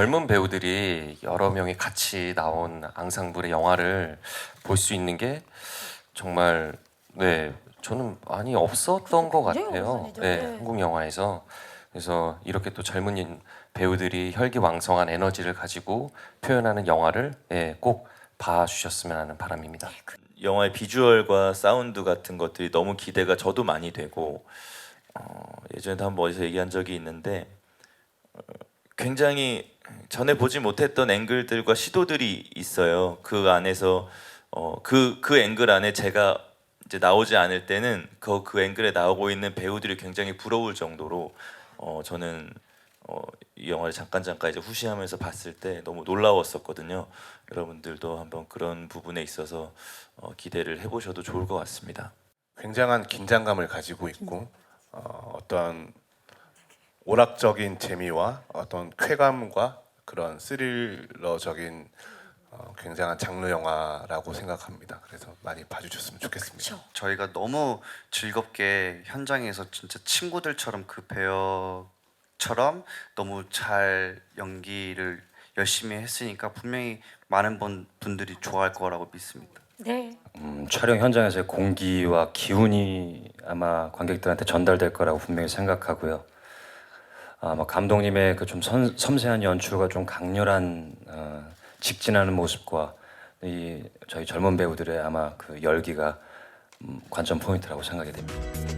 젊은 배우들이 여러 명이 같이 나온 앙상블의 영화를 볼 수 있는 게 정말 네 저는 많이 없었던 것 같아요. 네, 네. 한국 영화에서 그래서 이렇게 또 젊은 배우들이 혈기왕성한 에너지를 가지고 표현하는 영화를 예, 꼭 봐주셨으면 하는 바람입니다. 영화의 비주얼과 사운드 같은 것들이 너무 기대가 저도 많이 되고 어, 예전에도 한번 어디서 얘기한 적이 있는데 어, 굉장히 전에 보지 못했던 앵글들과 시도들이 있어요. 그 안에서 어, 그, 그 앵글 안에 제가 이제 나오지 않을 때는 그, 그 앵글에 나오고 있는 배우들이 굉장히 부러울 정도로 어, 저는 어, 이 영화를 잠깐 잠깐 이제 후시하면서 봤을 때 너무 놀라웠었거든요. 여러분들도 한번 그런 부분에 있어서 어, 기대를 해보셔도 좋을 것 같습니다. 굉장한 긴장감을 가지고 있고 어, 어떤 오락적인 재미와 어떤 쾌감과 그런 스릴러적인 어, 굉장한 장르 영화라고 생각합니다. 그래서 많이 봐주셨으면 좋겠습니다. 저희가 너무 즐겁게 현장에서 진짜 친구들처럼 그 배역처럼 너무 잘 연기를 열심히 했으니까 분명히 많은 분- 분들이 좋아할 거라고 믿습니다. 네. 음, 촬영 현장에서의 공기와 기운이 아마 관객들한테 전달될 거라고 분명히 생각하고요. 아마 감독님의 그 좀 섬세한 연출과 좀 강렬한 어, 직진하는 모습과 이 저희 젊은 배우들의 아마 그 열기가 음, 관전 포인트라고 생각이 됩니다.